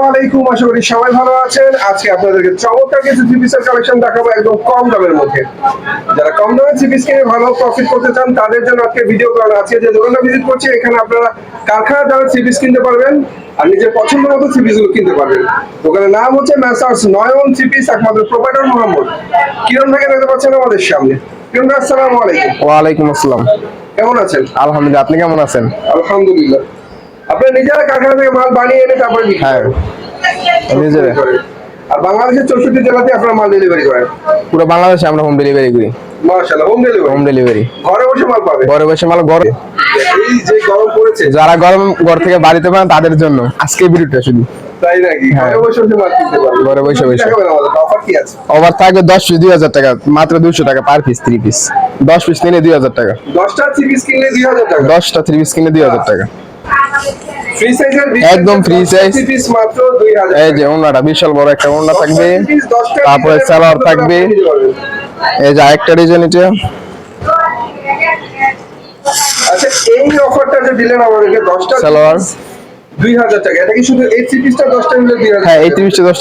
ওয়ালাইকুম আশা করি সবাই ভালো আছেন। আজকে আপনাদেরকে চমৎকার কিছু থ্রি পিসের কালেকশন দেখাবো একদম কম দামের মধ্যে। যারা কম দামে থ্রি পিস কিনে ভালো প্রফিট করতে চান তাদের জন্য আজকে ভিডিও যে দোকানটা ভিজিট করছি এখানে আপনারা কারখানা দামে থ্রি পিস কিনতে পারবেন আর নিজের পছন্দ মতো গুলো কিনতে পারবেন। দোকানের নাম হচ্ছে ম্যাসার্স নয়ন একমাত্র প্রোপাইটার মোহাম্মদ। কিরণ ভাইকে দেখতে পাচ্ছেন আমাদের সামনে। কিরণ ভাই আসসালামু আলাইকুম ওয়ালাইকুম আসসালাম। কেমন আছেন? আলহামদুলিল্লাহ আপনি কেমন আছেন? আলহামদুলিল্লাহ। আপনারা নিজেরা কারখানা থেকে মাল বানিয়ে এনে তারপরে হ্যাঁ নিজেরা। আর বাংলাদেশের চৌষট্টি জেলাতে আপনারা মাল ডেলিভারি করেন। পুরো বাংলাদেশে আমরা হোম ডেলিভারি করি। মাশাআল্লাহ হোম ডেলিভারি হোম ডেলিভারি ঘরে বসে মাল পাবে? ঘরে বসে মাল ঘরে এই যে গরম পড়েছে। যারা গরম ঘর থেকে বাড়িতে পারেন তাদের জন্য। আজকে ভিডিওটা শুধু। তাই নাকি? হ্যাঁ। ঘরে বসে বসে মাল কিনতে পারবে ঘরে বসে বসে। অফার কি আছে? ওভার থাকবে দশ পিস দুই হাজার টাকা। মাত্র দুইশো টাকা পার পিস থ্রি পিস দশ পিস নিলে দুই হাজার টাকা। দশটা থ্রি পিস কিনলে দুই হাজার টাকা। দশটা থ্রি পিস কিনে দুই হাজার টাকা। একদম দুই হাজার এই যে ওনাটা বিশাল বড় একটা ওনা থাকবে। তারপরে সালোয়ার থাকবে। এই যে আরেকটা ডিজাইন এটা আচ্ছা এই অফারটা যে দিলেন আমাদেরকে দশটা সালোয়ার। দুই হাজার টাকা। এটা কি শুধু এই পিসটা দশটা নিলে দুই হাজার হ্যাঁ এই দুই হাজার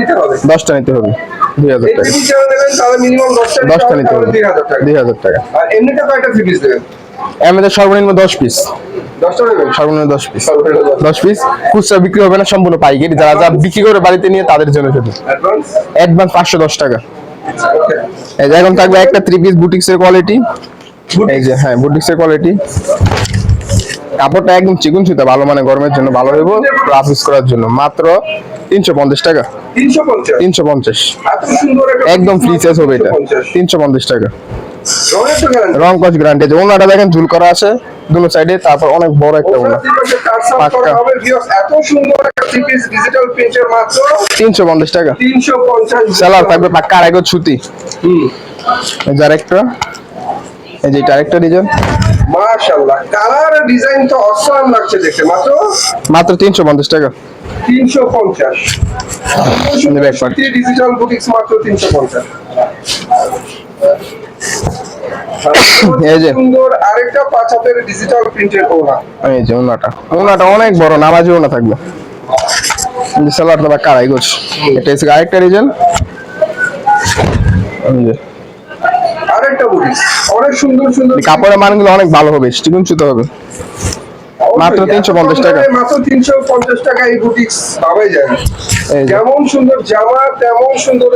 নিতে হবে। দশটা নিতে হবে। দুই হাজার এই টাকা। থ্রি নেবেন তাহলে মিনিমাম দশটা দশটা নিতে হবে। দুই হাজার টাকা। দুই হাজার টাকা। আর এমনিতে কয়টা পিস দেবেন? আমাদের সর্বনিম্ন দশ পিস সর্বনিম্ন দশ পিস দশ। পিস খুচরা বিক্রি হবে না সম্পূর্ণ পাইকারি। যারা যা বিক্রি করে বাড়িতে নিয়ে তাদের জন্য শুধু। অ্যাডভান্স পাঁচশো দশ টাকা। এই এখন থাকবে একটা থ্রি পিস বুটিক্স এর কোয়ালিটি এই যে হ্যাঁ বুটিক্স এর কোয়ালিটি কাপড়টা একদম চিকুন সুতা ভালো মানে গরমের জন্য ভালো হইব রাফ ইউজ করার জন্য। মাত্র তিনশো পঞ্চাশ টাকা। তিনশো পঞ্চাশ? একদম ফ্রি সাইজ হবে এটা। তিনশো পঞ্চাশ টাকা। রং কস গ্যারান্টি আছে ওনাটা দেখেন ঝুল করা আছে দুটো সাইডে তারপর অনেক বড় একটা ওনা। পাক্কা। viewers, এত সুন্দর একটা থ্রি পিস ডিজিটাল প্রিন্টের মাত্র তিনশো পঞ্চাশ টাকা। তিনশো পঞ্চাশ স্যালার থাকবে পাক্কা আড়াই গজ ছুতি হুম। এই যে আরেকটা। এই যে আরেকটা ডিজাইন মাশাআল্লাহ কালার ডিজাইন তো অসাম লাগছে দেখতে মাত্র মাত্র তিনশো পঞ্চাশ টাকা। তিনশো পঞ্চাশ। back part. ডিজিটাল বুটিক্স মাত্র তিনশো পঞ্চাশ। এই যে। সুন্দর আরেকটা পাঁচ হাতের ডিজিটাল প্রিন্টের ওনা এই যে ওনাটা ওনাটা অনেক বড় নামাজি ওনা থাকবে। এটা হচ্ছে আরেকটা অনেক সুন্দর সুন্দর কাপড়ের মানগুলো অনেক ভালো হবে চিকুন হবে। মাত্র 350 টাকা। মাত্র তিনশো পঞ্চাশ টাকা এই বুটিক্স পাওয়াই যায় যেমন সুন্দর জামা তেমন সুন্দর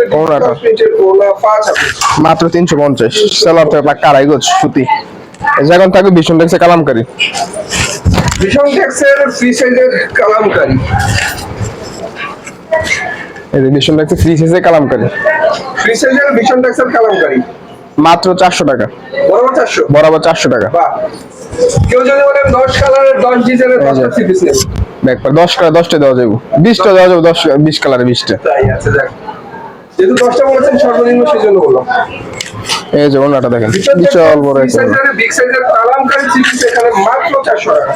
মাত্র তিনশো পঞ্চাশ। স্যালার তো পাক্কা সুতি। ভীষণ দেখছে কালামকারি। ভীষণ ট্যাক্সের ফ্রি সাইজের কালামকারি। এই যে ভীষণ ফ্রি সাইজে কালামকারি। ফ্রি সাইজের ভীষণ ট্যাক্সের কালামকারি। মাত্র চারশো টাকা। বরাবর চারশো? টাকা। কেউ যদি বলে দশ কালারের দশ ডিজাইনের দশটা থ্রি পিস নেবে ব্যাপার দশ কালার দশটা দেওয়া যাবে। বিশটা দেওয়া যাবে দশ বিশ কালারে বিশটা। তাই আছে দেখ। যেহেতু দশটা বলেছেন সর্বনিম্ন সেই জন্য বললাম। এই যে ওনাটা দেখেন বিশাল বড় একটা বিগ সাইজের কালামকারি থ্রি এখানে মাত্র চারশো টাকা।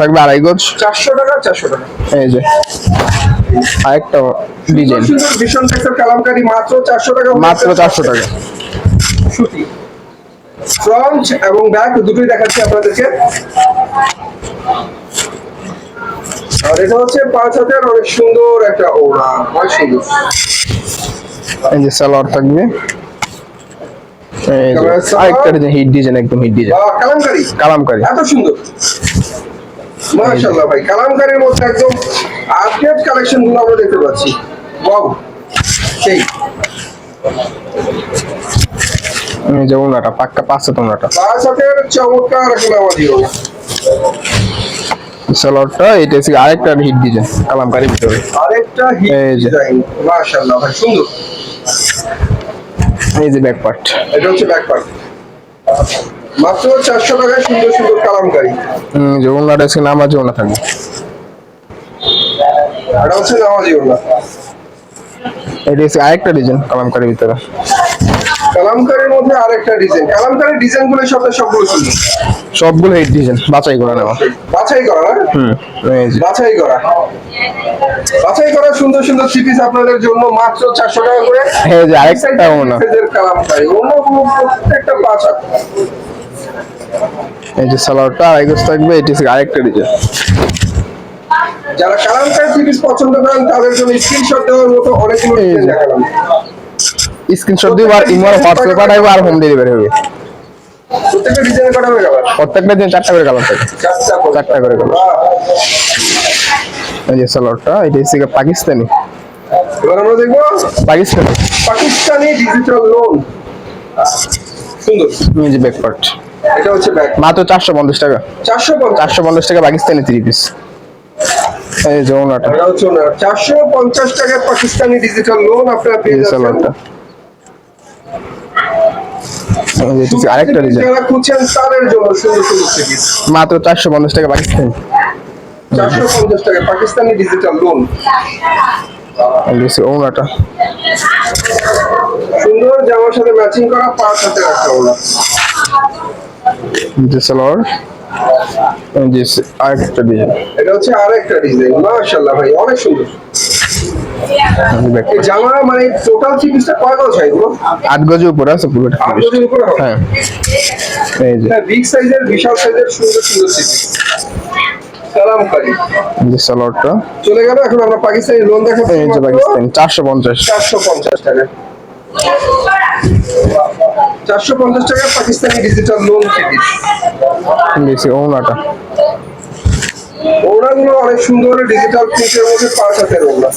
থাকবে আড়াই গজ। চারশো টাকা চারশো টাকা। এই যে। আরেকটা ডিজাইন সুন্দর ভীষণ ট্যাক্সের কালামকারি মাত্র চারশো টাকা। মাত্র চারশো টাকা। সুতি ফ্রন্ট এবং ব্যাক দুটোই দেখাচ্ছি আপনাদেরকে। আর এটা হচ্ছে পাঁচ হাজার অনেক সুন্দর একটা ওড়া অনেক সুন্দর। এই যে সালোয়ার থাকবে। আরেকটা ডিজাইন হিট ডিজাইন একদম হিট ডিজাইন কালামকারি। কালামকারি। এত সুন্দর। মাশাআল্লাহ ভাই কালামকারির মধ্যে একদম আপডেট কালেকশনগুলো আমরা দেখতে পাচ্ছি। ওয়াও সেই। এই যে ওনাটা পাক্কা পাঁচশো ওনাটা পাঁচ হাতের চমৎকার সালোয়ারটা এটা হচ্ছে আরেকটা হিট ডিজাইন কালামকারি ভিতরে। আরেকটা হিট। ডিজাইন মাশাআল্লাহ ভাই সুন্দর। এই যে ব্যাক পার্ট এটা হচ্ছে ব্যাক পার্ট মাত্র চারশো টাকায় সুন্দর সুন্দর কালামকারি। যে ওনাটা হচ্ছে নামাজি ওনা থাকবে এটা হচ্ছে নামাজি ওড়না এটা হচ্ছে আরেকটা ডিজাইন কালামকারির ভিতরে। কালামকারির মধ্যে আরেকটা ডিজাইন কালামকারির ডিজাইনগুলো সাথে সবগুলো সুন্দর। সবগুলো হিট ডিজাইন বাছাই করে নেওয়া। বাছাই করা না? হুম বাছাই করা। বাছাই করা সুন্দর সুন্দর থ্রি আপনাদের জন্য মাত্র চারশো টাকা করে। এই যে আরেকটা ওনা। কালামকারি। অন্যগুলো প্রত্যেকটা পাঁচ এই যে সালোয়ারটা আড়াই গজ থাকবে এটি আরেকটা ডিজাইন যারা কালামকারী থ্রি পছন্দ করেন তাদের জন্য স্ক্রিনশট দেওয়ার মতো অনেকগুলো এই ডিজাইন দেখালাম। স্ক্রিনশট দিব আর ইমো হোয়াটসঅ্যাপে পাঠাবো আর হোম ডেলিভারি হবে। প্রত্যেকটা ডিজাইনের কটা হয়ে গেল প্রত্যেকটা দিন চারটা করে কালার থাকে চারটা করে। কালার এই যে সালোয়ারটা এটা হচ্ছে পাকিস্তানি। এবার আমরা দেখব পাকিস্তানি। পাকিস্তানি ডিজিটাল লোন সুন্দর। এই যে ব্যাক পার্ট এটা হচ্ছে ব্যাগ মাত্র চারশো পঞ্চাশ টাকা। চারশো পঞ্চাশ। চারশো পঞ্চাশ টাকা পাকিস্তানি থ্রি পিস এই যে ওনাটা। এটা হচ্ছে চারশো পঞ্চাশ টাকার পাকিস্তানি ডিজিটাল লোন আপনারা পেয়ে যাচ্ছেন সালোয়ারটা এই যে এটা হচ্ছে আরেকটা ডিজাইন মাত্র চারশো পঞ্চাশ টাকা পাকিস্তানি। চারশো পঞ্চাশ টাকা পাকিস্তানি ডিজিটাল লোন ওনাটা সুন্দর জামার সাথে ম্যাচিং করা পাঁচ হাতে রাখা ওনা আরেকটা ডিজাইন এটা হচ্ছে আরেকটা ডিজাইন মাশাআল্লাহ ভাই অনেক সুন্দর। জামা মানে টোটাল থ্রি পিসটা কয় গজ হয় এগুলো? আট গজের উপরে আছে পুরোটা আট গজের উপরে হ্যাঁ। এই যে। বিগ সাইজের বিশাল সাইজের সুন্দর সুন্দর থ্রি পিস কালামকারী যে সালোয়ারটা। চলে গেল এখন আমরা পাকিস্তানি লোন দেখাচ্ছি এই যে পাকিস্তানি চারশো পঞ্চাশ। চারশো পঞ্চাশ টাকা। চারশো পঞ্চাশ টাকা পাকিস্তানি ডিজিটাল লোন যে ওনাটা ওড়নাগুলো অনেক সুন্দর ডিজিটাল প্রিন্টের মধ্যে পাঁচ হাতের ওড়না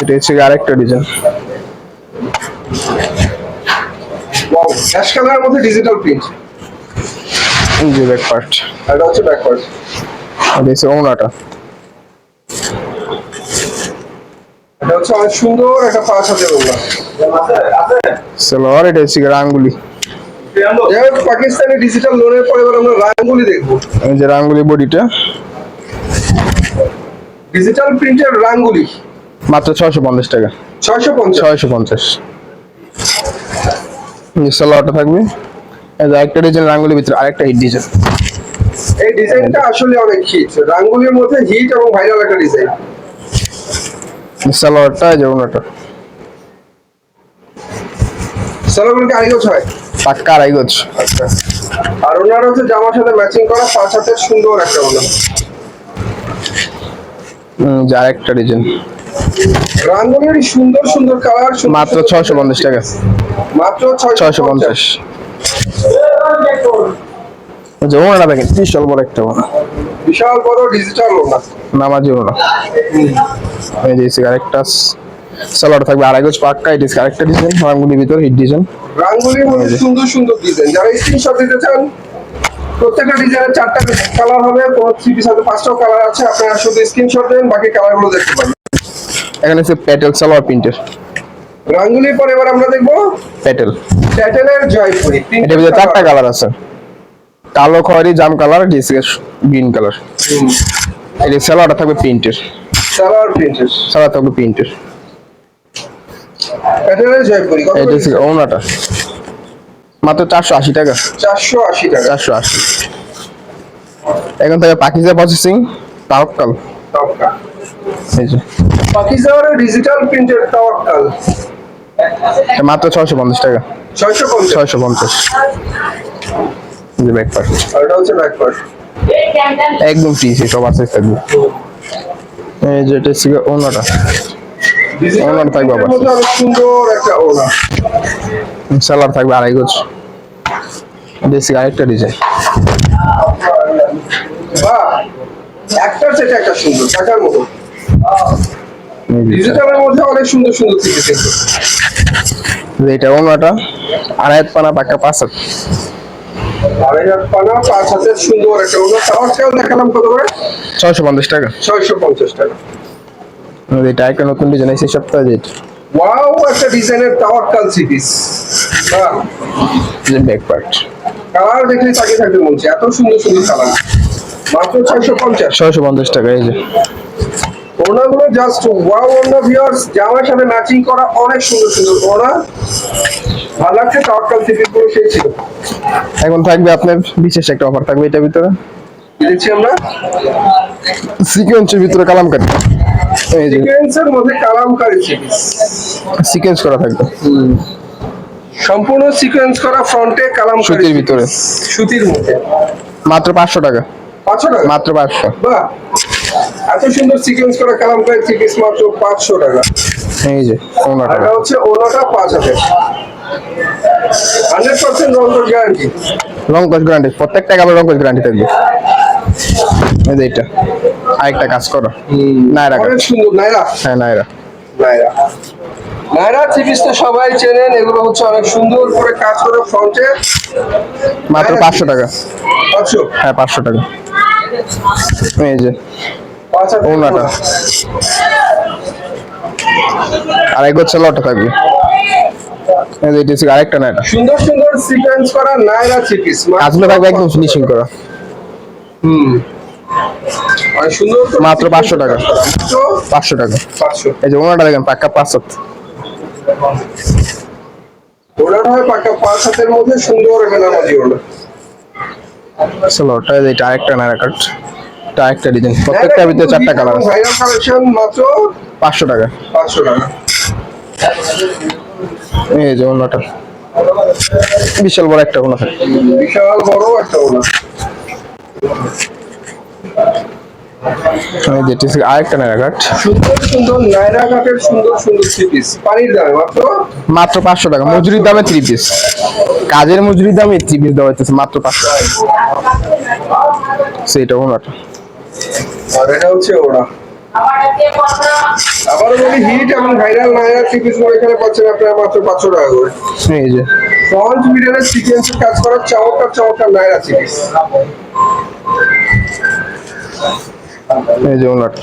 এটা হচ্ছে আরেকটা ডিজাইন ওয়াও অ্যাশ কালারের মধ্যে ডিজিটাল প্রিন্ট এই যে ব্যাক পার্ট এটা হচ্ছে ব্যাকওয়ার্ড এটা হচ্ছে ওনাটা এটা হচ্ছে অনেক সুন্দর একটা পাঁচ হাতের ওড়না। সালোয়ার এটা হচ্ছে রাঙ্গুলি। পাকিস্তানি ডিজিটাল লোনের পরে এবার আমরা রাঙ্গুলি দেখব। এই যে রাঙ্গুলি বডিটা ডিজিটাল প্রিন্টের রাঙ্গুলি। মাত্র ছয়শো পঞ্চাশ টাকা। ছয়শো পঞ্চাশ? ছয়শো পঞ্চাশ। সালোয়ারটা থাকবে। একটা ডিজাইন রাঙ্গুলির ভিতরে আরেকটা হিট ডিজাইন এই ডিজাইনটা আসলে অনেক হিট রাঙ্গুলির মধ্যে হিট এবং ভাইরাল একটা ডিজাইন। সালোয়ারটা এই যে ওনাটা সালোয়ারগুলোকে আড়াইগজ হয়? পাক্কা আড়াই গজ। আচ্ছা। আর ওনার হচ্ছে জামার সাথে ম্যাচিং করা পাঁচ হাতের সুন্দর একটা ওনা উম, যে আরেকটা ডিজাইন। রাঙ্গুলির সুন্দর সুন্দর কালার মাত্র ছয়শো পঞ্চাশ টাকা। মাত্র ছয়শো পঞ্চাশ। যে ওনাটা দেখেন বিশাল বড় একটা ওনা বিশাল বড় ডিজিটাল ওনা নামাজি ওনা এই যে এসে আরেকটা সালোয়ার থাকবে আড়াই গজ পাক্কা এটা আরেকটা ডিজাইন রাঙ্গুলির ভিতরে হিট ডিজাইন রাঙ্গুলির মধ্যে সুন্দর সুন্দর ডিজাইন যারা স্ক্রিনশট দিতে চান প্রত্যেকটা ডিজাইনের চারটা কালার হবে কোনো থ্রি পিস পাঁচটাও কালার আছে আপনারা শুধু স্ক্রিনশট দেন বাকি কালারগুলো দেখতে পাবেন এখানে হচ্ছে প্যাটেল সালোয়ার প্রিন্টের। রাঙ্গুলির পর এবার আমরা দেখব প্যাটেল প্যাটেলের জয়পুরি এটার ভিতরে চারটা কালার আছে। কালো খয়েরি জাম কালার ডিসকে গ্রিন কালার। এই সালোয়ারটা থাকবে প্রিন্টের। সালোয়ার প্রিন্টের। সালোয়ার থাকবে প্রিন্টের। প্যাটেলের জয়পুরি কত এটা হচ্ছে ওনাটা মাত্র চারশো আশি টাকা। চারশো আশি টাকা। চারশো আশি। এখন থেকে পাকিজা প্রসেসিং তাওয়াক্কাল টপকা ডিজিটাল প্রিন্টের মাত্র ছয়শো পঞ্চাশ টাকা। ছয়শো পঞ্চাশ? ছয়শো পঞ্চাশ। যে ব্যাক পার্ট আর এটা হচ্ছে ব্যাক পার্ট একদম সব আছে থাকবে। এই যে এটা ওনাটা। ওনার থাকবে আবার। সুন্দর একটা ওনা। সালোয়ার থাকবে আড়াই গজ। দেশি আরেকটা ডিজাইন বাহ! একটার চেয়ে একটা সুন্দর টাকার মতো। ডিজিটালের মধ্যে অনেক সুন্দর সুন্দর থেকে কিন্তু এটা ওনাটা আড়াই পানা পাক্কা পাঁচ হাত। আড়াই পানা পাঁচ হাতের সুন্দর একটা ওনা তাওয়াক্কাল দেখালাম কত করে? ছয়শো পঞ্চাশ টাকা। ছয়শো পঞ্চাশ টাকা। এটা একটা নতুন ডিজাইন এই সপ্তাহে যেটা ওয়াও একটা ডিজাইনের তাওয়াক্কাল সিরিজ বাহ যে ব্যাক পার্ট কালার দেখলে তাকিয়ে থাকতে মন এত সুন্দর সুন্দর কালার মাত্র ছয়শো পঞ্চাশ। ছয়শো পঞ্চাশ টাকা এই যে। ওনাগুলো জাস্ট ওয়াও ওনা ভিউয়ার্স জামার সাথে ম্যাচিং করা অনেক সুন্দর সুন্দর ওনা। ভালো লাগছে তাওয়াক্কাল সিরিজগুলো সেই ছিল। এখন থাকবে আপনার বিশেষ একটা অফার থাকবে এটার ভিতরে। দেখছি আমরা? সিকোয়েন্সের ভিতরে কালামকারি এই যে সিকোয়েন্সের মধ্যে কালামকারী সিরিজ সিকোয়েন্স করা থাকবে। সম্পূর্ণ সিকোয়েন্স করা ফ্রন্টে কালামকারী সুতির ভিতরে। সুতির মধ্যে। মাত্র পাঁচশো টাকা। পাঁচশো টাকা? মাত্র পাঁচশো। বাহ! এত সুন্দর সিকোয়েন্স করা কালামকারী থ্রি পিস মাত্র পাঁচশো টাকা। এই যে ওনাটা। হচ্ছে ওনাটা পাঁচ হাজার হান্ড্রেড পার্সেন্ট রং গ্যারান্টি লং কোচ গ্যারান্টি প্রত্যেকটা কাপড় লং কোচ গ্যারান্টি থাকবে। এই যে এটা। আরেকটা কাজ করো। নাইরা অনেক সুন্দর নাইরা হ্যাঁ নাইরা নাইরা নাইরা থ্রি তো সবাই চেনেন এগুলো হচ্ছে অনেক সুন্দর করে কাজ করে ফ্রন্টে মাত্র পাঁচশো টাকা। পাঁচশো। হ্যাঁ পাঁচশো টাকা। এই যে। ওনাটা আর এক হচ্ছে লটা থাকবে। এটা আরেকটা সুন্দর সুন্দর সিকোয়েন্স করা নাইরা থ্রি পিস থাকবে একদম ফিনিশিং করা। হুম। সুন্দর মাত্র 500 টাকা। পাঁচশো? টাকা। পাঁচশো। এই যে ওনাটা দেখেন পাক্কা পাঁচশো ওনাটা হয় পাকা পাঁচ হাতের মধ্যে সুন্দর লটা এটা আরেকটা নাইরা কাট এটা আরেকটা ডিজাইন প্রত্যেকটা ভিতরে চারটা কালার আছে। ভাইরাল কালেকশন মাত্র পাঁচশো টাকা। পাঁচশো টাকা। এই যে ওনাটা বিশাল বড় একটা ওনা বিশাল বড় একটা ওনা আরেকটা নাইরা কাট সুন্দর সুন্দর নাইরা কাটের সুন্দর সুন্দর থ্রি পিস পানির দামে মাত্র? মাত্র পাঁচশো টাকা। মজুরির দামে থ্রি পিস কাজের মজুরির দামে থ্রি পিস দেওয়া হইতেছে মাত্র পাঁচশো সেইটা ওনাটা আর এটা হচ্ছে আবার বলি হিট এবং ভাইরাল নাইরা থ্রি পিস এখানে পাচ্ছেন আপনারা মাত্র পাঁচশো টাকা করে। এই যে। ফ্রন্ট মিডলের সিকোয়েন্সের কাজ করা চমৎকার চমৎকার নাইরা থ্রি পিস এই যে ওনাটা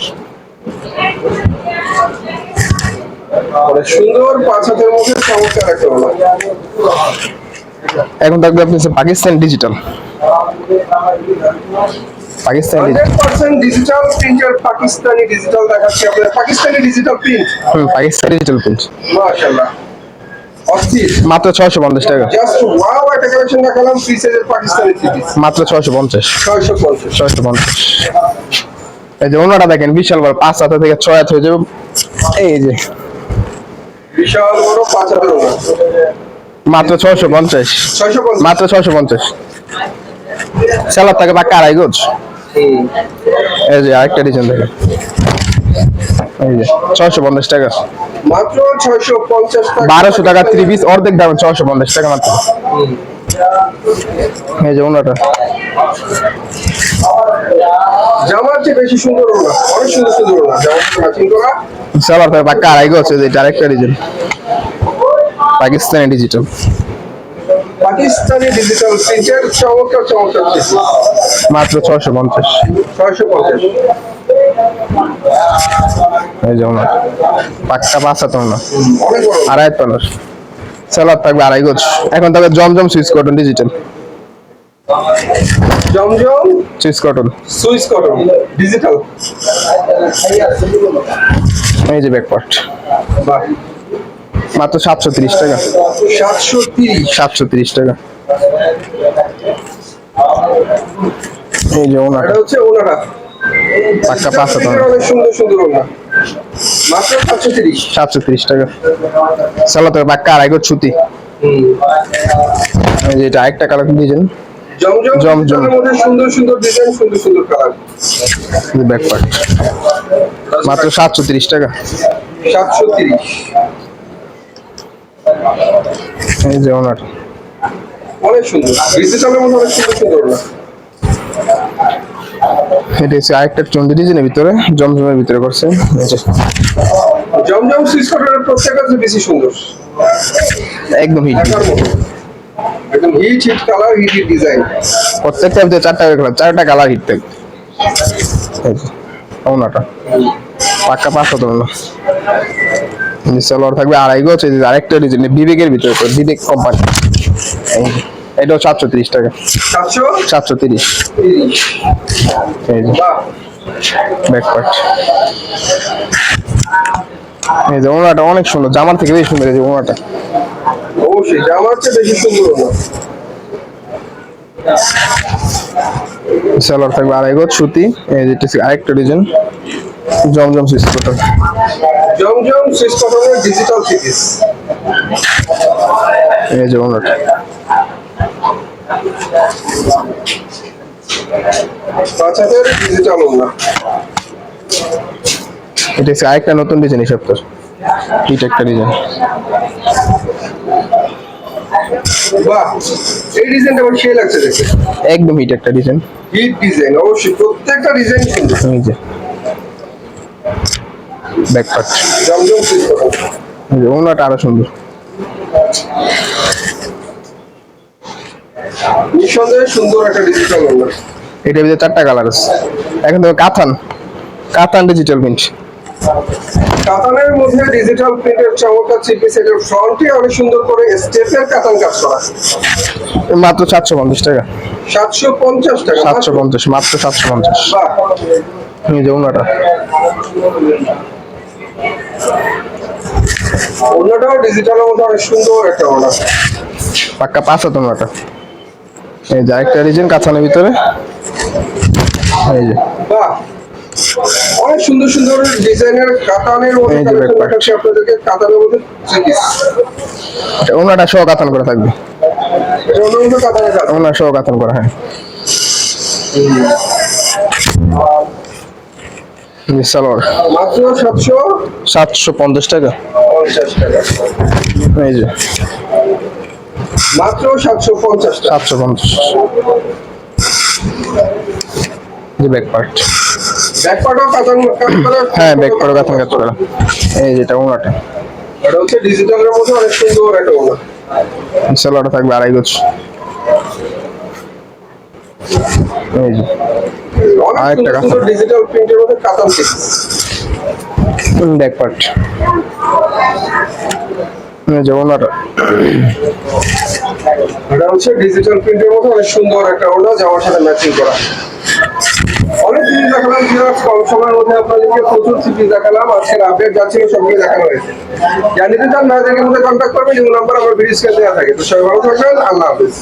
অনেক সুন্দর পাঁচ হাতের মধ্যে চমৎকার একটা ওনা এখন থাকবে আপনি Pakistan digital Pakistan digital printer Pakistani digital দেখাচ্ছে আপনার পাকিস্তানি ডিজিটাল প্রিন্ট হুম পাকিস্তান ডিজিটাল প্রিন্ট মাশাআল্লাহ। মাত্র ছয়শো পঞ্চাশ টাকা। মাত্র ছয়শো পঞ্চাশ। ছয়শো পঞ্চাশ। এই যে ওনাটা দেখেন বিশাল বড় পাঁচ হাতে থেকে ছয় হাত হয়ে যাবে। এই যে। বিশাল বড় পাঁচ ওনা মাত্র ছয়শো পঞ্চাশ। ছয়শো পঞ্চাশ। মাত্র ছয়শো পঞ্চাশ। স্যালার থাকে পাক্কা আড়াই গোছ এই যে আরেকটা ডিজাইন দেখেন এই যে ছয়শো পঞ্চাশ টাকা। বারোশো টাকা থ্রি পিস অর্ধেক দাম ছয়শো পঞ্চাশ টাকা মাত্র। এই যে ওনাটা জামার চেয়ে বেশি সুন্দর ওনা অনেক সুন্দর সুন্দর ওনা ম্যাচিং করা। পাক্কা আড়াই গোছ এই যে আরেকটা design Pakistani digital Pakistani digital প্রিন্টের চমৎকার চমৎকার মাত্র ছয়শো পঞ্চাশ। ছয়শো পঞ্চাশ। এই বড়। আড়াই থাকবে আড়াই গোছ এখন থাকবে জমজম সুইচ কটন ডিজিটাল জমজম সুইচ কটন। কটন ডিজিটাল এই যে ব্যাকপার্ট বাহ। মাত্র সাতশো তিরিশ টাকা। সাতশো তিরিশ টাকা। এই যে ওনার এটা হচ্ছে ওনাটা। পাক্কা পাঁচ হাত ওনার অনেক সুন্দর সুন্দর ওনা। মাত্র সাতশো তিরিশ। টাকা। পাক্কা আড়াই এটা আরেকটা কালার দিয়েছেন। সুন্দর সুন্দর ডিজাইন সুন্দর সুন্দর কালার ব্যাকপার্ট মাত্র সাতশো তিরিশ টাকা। সাতশো তিরিশ। এই যে ওনার। অনেক সুন্দর। ডিজিটালের মধ্যে অনেক সুন্দর সুন্দর ওনা এটা হচ্ছে আরেকটা চন্ডি ডিজাইনের ভিতরে জমজমের ভিতরে করছে। জমজম প্রত্যেকটা বেশি সুন্দর। একদম হিট। একদম hit hit colour hit hit design. প্রত্যেকটা ভিতরে চারটা করে চারটা কালার হিট ওনাটা পাক্কা পাঁচশো না সালোয়ার থাকবে। আড়াই গোছ এই আরেকটা ডিজাইন বিবেকের ভিতরে তো বিবেক কোম্পানি এটাও সাতশো তিরিশ টাকা। সাতশো? তিরিশ তিরিশ এই যে ওনাটা অনেক সুন্দর জামার থেকে বেশি সুন্দর এই যে ওনাটা অবশ্যই জামার চেয়ে বেশি সুন্দর সালোয়ার থাকবে। আড়াই গোছ সুতি এই যে আরেকটা ডিজাইন জমজম সিস্টেম জমজম সুইস কটনের ডিজিটাল সিরিজ এই যে ওনাটা পাঁচ হাজার ডিজিটাল ওনা এটা আরেকটা নতুন ডিজাইন এই সপ্তাহ। হিট একটা ডিজাইন বাহ এই ডিজাইনটা আমার সেই লাগছে দেখে। একদম হিট একটা ডিজাইন হিট ডিজাইন অবশ্যই প্রত্যেকটা ডিজাইন সুন্দর। এই যে। ব্যাক পার্ট ওনাটা আরও সুন্দর। নিঃসন্দেহে সুন্দর একটা ডিজিটাল ওনার এটার ভিতরে চারটা কালার আছে। এখন তো ডিজিটাল প্রিন্ট কাতানের মধ্যে ডিজিটাল প্রিন্টের চমৎকার ফ্রন্টে অনেক সুন্দর করে স্টেপের কাতান কাজ করা মাত্র সাতশো পঞ্চাশ টাকা। সাতশো পঞ্চাশ টাকা সাতশো পঞ্চাশ মাত্র সাতশো পঞ্চাশ। বাহ। এই যে ওনাটা অন্যটাও ডিজিটালের মধ্যে অনেক সুন্দর একটা ওনার পাক্কা পাঁচ হাত ওনাটা এই যে আরেকটা ডিজাইন কাছানের ভিতরে। এই যে। অনেক সুন্দর সুন্দর ডিজাইনের কাতানের মধ্যে আপনাদেরকে কাতানের মধ্যে এটা ওনাটা সহ কাতান করা থাকবে। ওনার সহ কাতান করা হ্যাঁ। সালোয়ার মাত্র সাতশো? সাতশো পঞ্চাশ টাকা। পঞ্চাশ টাকা। এই যে। মাত্র সাতশো পঞ্চাশ টাকা। সাতশো পঞ্চাশ। যে ব্যাক পার্ট ব্যাকপার্টও কাতান হ্যাঁ ব্যাক পার্ট কাতান কাজ করা এই যেটা ওনাটা এটা হচ্ছে ডিজিটালের মধ্যে অনেক সুন্দর একটা ওনার সালোয়ারটা থাকবে আড়াই অনেক আরেকটা সুন্দর কাতান। ডিজিটাল প্রিন্টের মধ্যে কাতান ব্যাক পার্ট এই যে এটা হচ্ছে ডিজিটাল প্রিন্টের মধ্যে অনেক সুন্দর একটা ওনা জামার সাথে ম্যাচিং করা। অনেক জিনিস দেখালাম জিরাক্স কম সময়ের মধ্যে আপনাদেরকে প্রচুর সিরিজ দেখালাম আজকের আপডেট যাচ্ছিল সবগুলো দেখানো হয়েছে। জানিতে চান না দেখে মধ্যে কন্ট্যাক্ট করবেন যেমন নাম্বার আমার ভিডিও স্ক্রিনে দেওয়া থাকে। তো সবাই ভালো থাকবেন আল্লাহ হাফিজ।